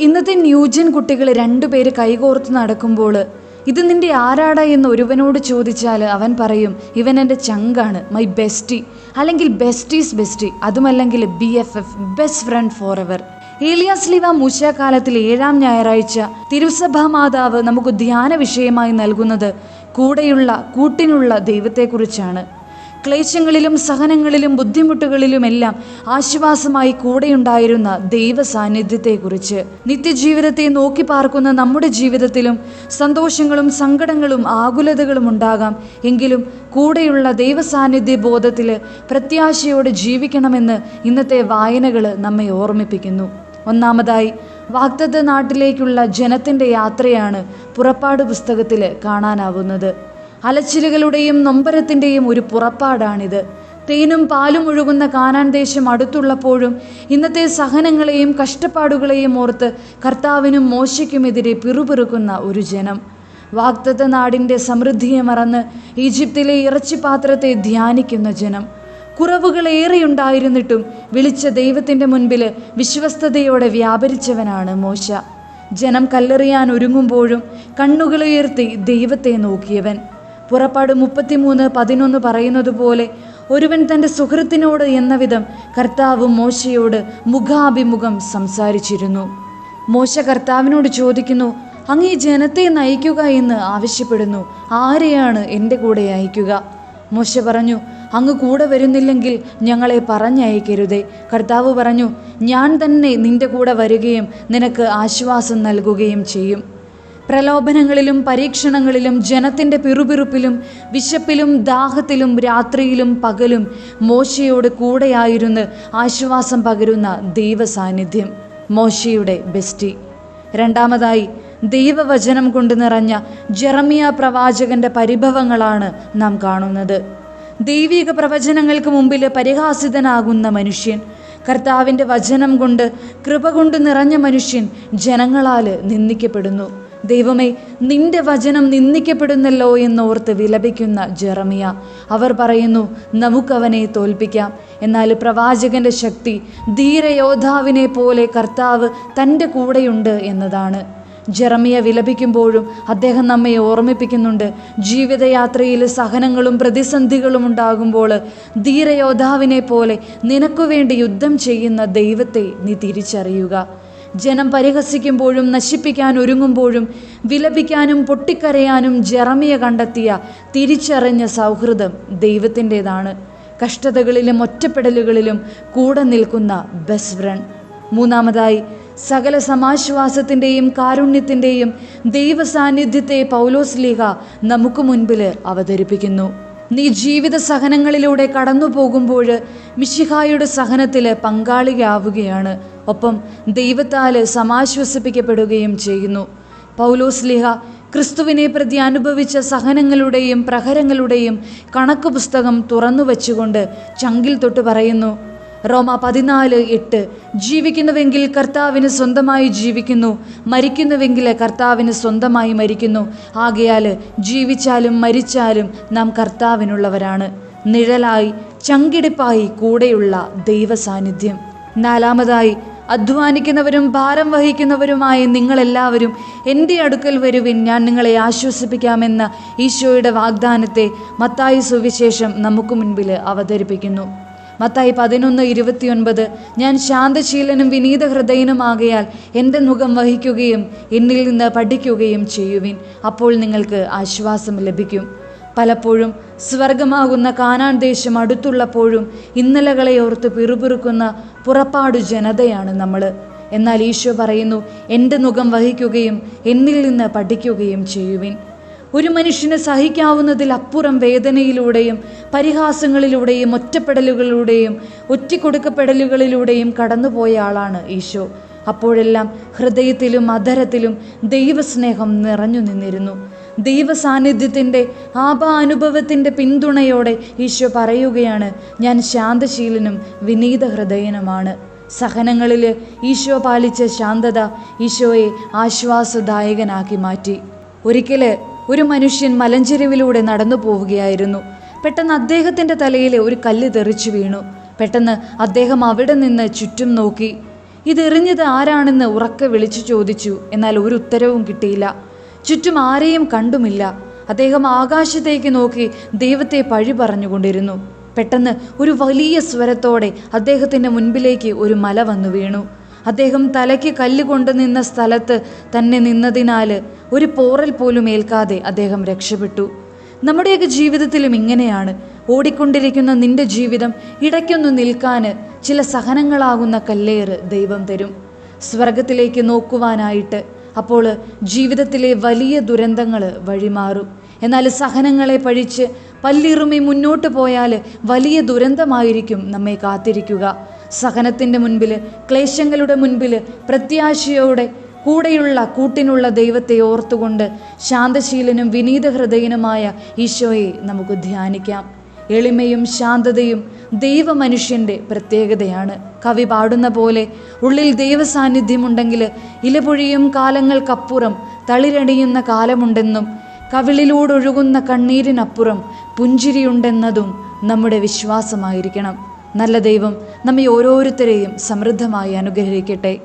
ഇന്നത്തെ ന്യൂജൻ കുട്ടികൾ രണ്ടുപേര് കൈകോർത്ത് നടക്കുമ്പോൾ ഇത് നിന്റെ ആരാടാ എന്ന് ഒരുവനോട് ചോദിച്ചാൽ അവൻ പറയും ഇവൻ എന്റെ ചങ്കാണ് മൈ ബെസ്റ്റി അല്ലെങ്കിൽ ബെസ്റ്റീസ് ബെസ്റ്റി അതുമല്ലെങ്കിൽ B F F best friend for ever alias ലിവ മൂശാകാലത്തിൽ ഏഴാം ഞായറാഴ്ച തിരുസഭാ മാതാവ് നമുക്ക് ധ്യാന വിഷയമായി നൽകുന്നത് കൂടെയുള്ള കൂട്ടിനുള്ള ദൈവത്തെക്കുറിച്ചാണ്. ക്ലേശങ്ങളിലും സഹനങ്ങളിലും ബുദ്ധിമുട്ടുകളിലുമെല്ലാം ആശ്വാസമായി കൂടെയുണ്ടായിരുന്ന ദൈവ സാന്നിധ്യത്തെക്കുറിച്ച് നിത്യജീവിതത്തെ നോക്കി പാർക്കുന്ന നമ്മുടെ ജീവിതത്തിലും സന്തോഷങ്ങളും സങ്കടങ്ങളും ആകുലതകളും ഉണ്ടാകാം. എങ്കിലും കൂടെയുള്ള ദൈവ സാന്നിധ്യ ബോധത്തിൽ പ്രത്യാശയോടെ ജീവിക്കണമെന്ന് ഇന്നത്തെ വായനകൾ നമ്മെ ഓർമ്മിപ്പിക്കുന്നു. ഒന്നാമതായി വാഗ്ദത്ത നാട്ടിലേക്കുള്ള ജനത്തിന്റെ യാത്രയാണ് പുറപ്പാട് പുസ്തകത്തിൽ കാണാനാവുന്നത്. അലച്ചിലുകളുടെയും നൊമ്പരത്തിന്റെയും ഒരു പുറപ്പാടാണിത്. തേനും പാലും ഒഴുകുന്ന കാനാൻ ദേശം അടുത്തുള്ളപ്പോഴും ഇന്നത്തെ സഹനങ്ങളെയും കഷ്ടപ്പാടുകളെയും ഓർത്ത് കർത്താവിനും മോശയ്ക്കുമെതിരെ പിറുപിറുക്കുന്ന ഒരു ജനം. വാഗ്ദത്ത നാടിന്റെ സമൃദ്ധിയെ മറന്ന് ഈജിപ്തിലെ ഇറച്ചിപാത്രത്തെ ധ്യാനിക്കുന്ന ജനം. കുറവുകളേറെയുണ്ടായിരുന്നിട്ടും വിളിച്ച ദൈവത്തിന്റെ മുൻപിൽ വിശ്വസ്തയോടെ വ്യാപരിച്ചവനാണ് മോശ. ജനം കല്ലെറിയാൻ ഒരുങ്ങുമ്പോഴും കണ്ണുകളുയർത്തി ദൈവത്തെ നോക്കിയവൻ. പുറപ്പാട് മുപ്പത്തിമൂന്ന് പതിനൊന്ന് പറയുന്നത് പോലെ ഒരുവൻ തന്റെ സുഹൃത്തിനോട് എന്ന വിധം കർത്താവ് മോശയോട് മുഖാഭിമുഖം സംസാരിച്ചിരുന്നു. മോശ കർത്താവിനോട് ചോദിക്കുന്നു അങ്ങ് ഈ ജനത്തെ നയിക്കുക എന്ന് ആവശ്യപ്പെടുന്നു. ആരെയാണ് എന്റെ കൂടെ അയക്കുക? മോശ പറഞ്ഞു അങ്ങ് കൂടെ വരുന്നില്ലെങ്കിൽ ഞങ്ങളെ പറഞ്ഞയക്കരുതേ. കർത്താവ് പറഞ്ഞു ഞാൻ തന്നെ നിന്റെ കൂടെ വരികയും നിനക്ക് ആശ്വാസം നൽകുകയും ചെയ്യും. പ്രലോഭനങ്ങളിലും പരീക്ഷണങ്ങളിലും ജനത്തിന്റെ പിറുപിറുപ്പിലും വിശപ്പിലും ദാഹത്തിലും രാത്രിയിലും പകലും മോശയോട് കൂടെയായിരുന്നു ആശ്വാസം പകരുന്ന ദൈവസാന്നിധ്യം മോശയുടെ ബെസ്റ്റി. രണ്ടാമതായി ദൈവവചനം കൊണ്ട് നിറഞ്ഞ ജെറമിയ പ്രവാചകന്റെ പരിഭവങ്ങളാണ് നാം കാണുന്നത്. ദൈവിക പ്രവചനങ്ങൾക്ക് മുമ്പിൽ പരിഹാസിതനാകുന്ന മനുഷ്യൻ കർത്താവിന്റെ വചനം കൊണ്ട് കൃപ കൊണ്ട് നിറഞ്ഞ മനുഷ്യൻ ജനങ്ങളാൽ നിന്ദിക്കപ്പെടുന്നു. ദൈവമേ നിന്റെ വചനം നിന്ദിക്കപ്പെടുന്നല്ലോ എന്നോർത്ത് വിലപിക്കുന്ന ജെറമിയ. അവർ പറയുന്നു നമുക്കവനെ തോൽപ്പിക്കാം. എന്നാൽ പ്രവാചകന്റെ ശക്തി ധീരയോദ്ധാവിനെ പോലെ കർത്താവ് തന്റെ കൂടെയുണ്ട് എന്നതാണ്. ജെറമിയ വിലപിക്കുമ്പോഴും അദ്ദേഹം നമ്മെ ഓർമ്മിപ്പിക്കുന്നുണ്ട്. ജീവിതയാത്രയിൽ സഹനങ്ങളും പ്രതിസന്ധികളും ഉണ്ടാകുമ്പോൾ ധീരയോദ്ധാവിനെ പോലെ നിനക്കുവേണ്ടി യുദ്ധം ചെയ്യുന്ന ദൈവത്തെ നീ തിരിച്ചറിയുക. ജനം പരിഹസിക്കുമ്പോഴും നശിപ്പിക്കാൻ ഒരുങ്ങുമ്പോഴും വിലപിക്കാനും പൊട്ടിക്കരയാനും ജെറമിയ കണ്ടെത്തിയ തിരിച്ചറിഞ്ഞ സൗഹൃദം ദൈവത്തിന്റെതാണ്. കഷ്ടതകളിലും ഒറ്റപ്പെടലുകളിലും കൂടെ നിൽക്കുന്ന ബെസ്റ്റ് മൂന്നാമതായി സകല സമാശ്വാസത്തിന്റെയും കാരുണ്യത്തിന്റെയും ദൈവ സാന്നിധ്യത്തെ പൗലോസ് ലീഗ നമുക്ക് മുൻപിൽ അവതരിപ്പിക്കുന്നു. നീ ജീവിത സഹനങ്ങളിലൂടെ കടന്നു പോകുമ്പോൾ മിഷിഹായുടെ സഹനത്തിൽ പങ്കാളിയാവുകയാണ് ഒപ്പം ദൈവത്താൽ സമാശ്വസിപ്പിക്കപ്പെടുകയും ചെയ്യുന്നു. പൗലോസ് ലിഹ ക്രിസ്തുവിനെ പ്രതി അനുഭവിച്ച സഹനങ്ങളുടെയും പ്രഹരങ്ങളുടെയും കണക്ക് പുസ്തകം തുറന്നു വച്ചുകൊണ്ട് ചങ്കിൽ തൊട്ട് പറയുന്നു റോമ പതിനാല് എട്ട് ജീവിക്കുന്നുവെങ്കിൽ കർത്താവിന് സ്വന്തമായി ജീവിക്കുന്നു മരിക്കുന്നുവെങ്കിൽ കർത്താവിന് സ്വന്തമായി മരിക്കുന്നു. ആകയാൽ ജീവിച്ചാലും മരിച്ചാലും നാം കർത്താവിനുള്ളവരാണ്. നിഴലായി ചങ്കിടിപ്പായി കൂടെയുള്ള ദൈവസാന്നിധ്യം. നാലാമതായി അധ്വാനിക്കുന്നവരും ഭാരം വഹിക്കുന്നവരുമായ നിങ്ങളെല്ലാവരും എന്റെ അടുക്കൽ വരുവിൻ ഞാൻ നിങ്ങളെ ആശ്വസിപ്പിക്കാമെന്ന ഈശോയുടെ വാഗ്ദാനത്തെ മത്തായി സുവിശേഷം നമുക്ക് മുൻപിൽ അവതരിപ്പിക്കുന്നു. മത്തായി പതിനൊന്ന് ഇരുപത്തിയൊൻപത് ഞാൻ ശാന്തശീലനും വിനീത ഹൃദയനുമാകയാൽ എന്റെ മുഖം വഹിക്കുകയും എന്നിൽ നിന്ന് പഠിക്കുകയും ചെയ്യുവിൻ. അപ്പോൾ നിങ്ങൾക്ക് ആശ്വാസം ലഭിക്കും. പലപ്പോഴും സ്വർഗമാകുന്ന കാനാൻ ദേശം അടുത്തുള്ളപ്പോഴും ഇന്നലകളെ ഓർത്ത് പിറുപിറുക്കുന്ന പുറപ്പാടു ജനതയാണ് നമ്മൾ. എന്നാൽ ഈശോ പറയുന്നു എന്റെ മുഖം വഹിക്കുകയും എന്നിൽ നിന്ന് പഠിക്കുകയും ചെയ്യുവിൻ. ഒരു മനുഷ്യന് സഹിക്കാവുന്നതിൽ അപ്പുറം വേദനയിലൂടെയും പരിഹാസങ്ങളിലൂടെയും ഒറ്റപ്പെടലുകളിലൂടെയും ഒറ്റിക്കൊടുക്കപ്പെടലുകളിലൂടെയും കടന്നുപോയ ആളാണ് ഈശോ. അപ്പോഴെല്ലാം ഹൃദയത്തിലും അധരത്തിലും ദൈവസ്നേഹം നിറഞ്ഞു നിന്നിരുന്നു. ദൈവ സാന്നിധ്യത്തിന്റെ ആപാനുഭവത്തിന്റെ പിന്തുണയോടെ ഈശോ പറയുകയാണ് ഞാൻ ശാന്തശീലനും വിനീത ഹൃദയനുമാണ് സഹനങ്ങളിൽ ഈശോ പാലിച്ച ശാന്തത ഈശോയെ ആശ്വാസദായകനാക്കി മാറ്റി. ഒരിക്കൽ ഒരു മനുഷ്യൻ മലഞ്ചെരുവിലൂടെ നടന്നു പോവുകയായിരുന്നു. പെട്ടെന്ന് അദ്ദേഹത്തിന്റെ തലയിൽ ഒരു കല്ല് തെറിച്ചു വീണു. പെട്ടെന്ന് അദ്ദേഹം അവിടെ നിന്ന് ചുറ്റും നോക്കി. ഇതെറിഞ്ഞത് ആരാണെന്ന് ഉറക്കെ വിളിച്ചു ചോദിച്ചു. എന്നാൽ ഒരു ഉത്തരവും കിട്ടിയില്ല. ചുറ്റും ആരെയും കണ്ടുമില്ല. അദ്ദേഹം ആകാശത്തേക്ക് നോക്കി ദൈവത്തെ പഴി പറഞ്ഞുകൊണ്ടിരുന്നു. പെട്ടെന്ന് ഒരു വലിയ സ്വരത്തോടെ അദ്ദേഹത്തിന്റെ മുൻപിലേക്ക് ഒരു മല വന്നു വീണു. അദ്ദേഹം തലയ്ക്ക് കല്ല് കൊണ്ടു നിന്ന സ്ഥലത്ത് തന്നെ നിന്നതിനാൽ ഒരു പോറൽ പോലും ഏൽക്കാതെ അദ്ദേഹം രക്ഷപ്പെട്ടു. നമ്മുടെയൊക്കെ ജീവിതത്തിലും ഇങ്ങനെയാണ്. ഓടിക്കൊണ്ടിരിക്കുന്ന നിന്റെ ജീവിതം ഇടയ്ക്കൊന്ന് നിൽക്കാൻ ചില സഹനങ്ങളാകുന്ന കല്ലേറ് ദൈവം തരും. സ്വർഗത്തിലേക്ക് നോക്കുവാനായിട്ട് അപ്പോൾ ജീവിതത്തിലെ വലിയ ദുരന്തങ്ങൾ വഴിമാറും. എന്നാൽ സഹനങ്ങളെ പഴിച്ച് പല്ലിറുമി മുന്നോട്ട് പോയാൽ വലിയ ദുരന്തമായിരിക്കും നമ്മെ കാത്തിരിക്കുക. സഹനത്തിന്റെ മുൻപിൽ ക്ലേശങ്ങളുടെ മുൻപിൽ പ്രത്യാശയോടെ കൂടെയുള്ള കൂട്ടിനുള്ള ദൈവത്തെ ഓർത്തുകൊണ്ട് ശാന്തശീലനും വിനീത ഹൃദയനുമായ ഈശോയെ നമുക്ക് ധ്യാനിക്കാം. എളിമയും ശാന്തതയും ദൈവമനുഷ്യന്റെ പ്രത്യേകതയാണ്. കവി പാടുന്ന പോലെ ഉള്ളിൽ ദൈവസാന്നിധ്യമുണ്ടെങ്കിൽ ഇലപൊഴിയും കാലങ്ങൾക്കപ്പുറം തളിരണിയുന്ന കാലമുണ്ടെന്നും കവിളിലൂടൊഴുകുന്ന കണ്ണീരിനപ്പുറം പുഞ്ചിരിയുണ്ടെന്നതും നമ്മുടെ വിശ്വാസമായിരിക്കണം. നല്ല ദൈവം നമ്മെ ഓരോരുത്തരെയും സമൃദ്ധമായി അനുഗ്രഹിക്കട്ടെ.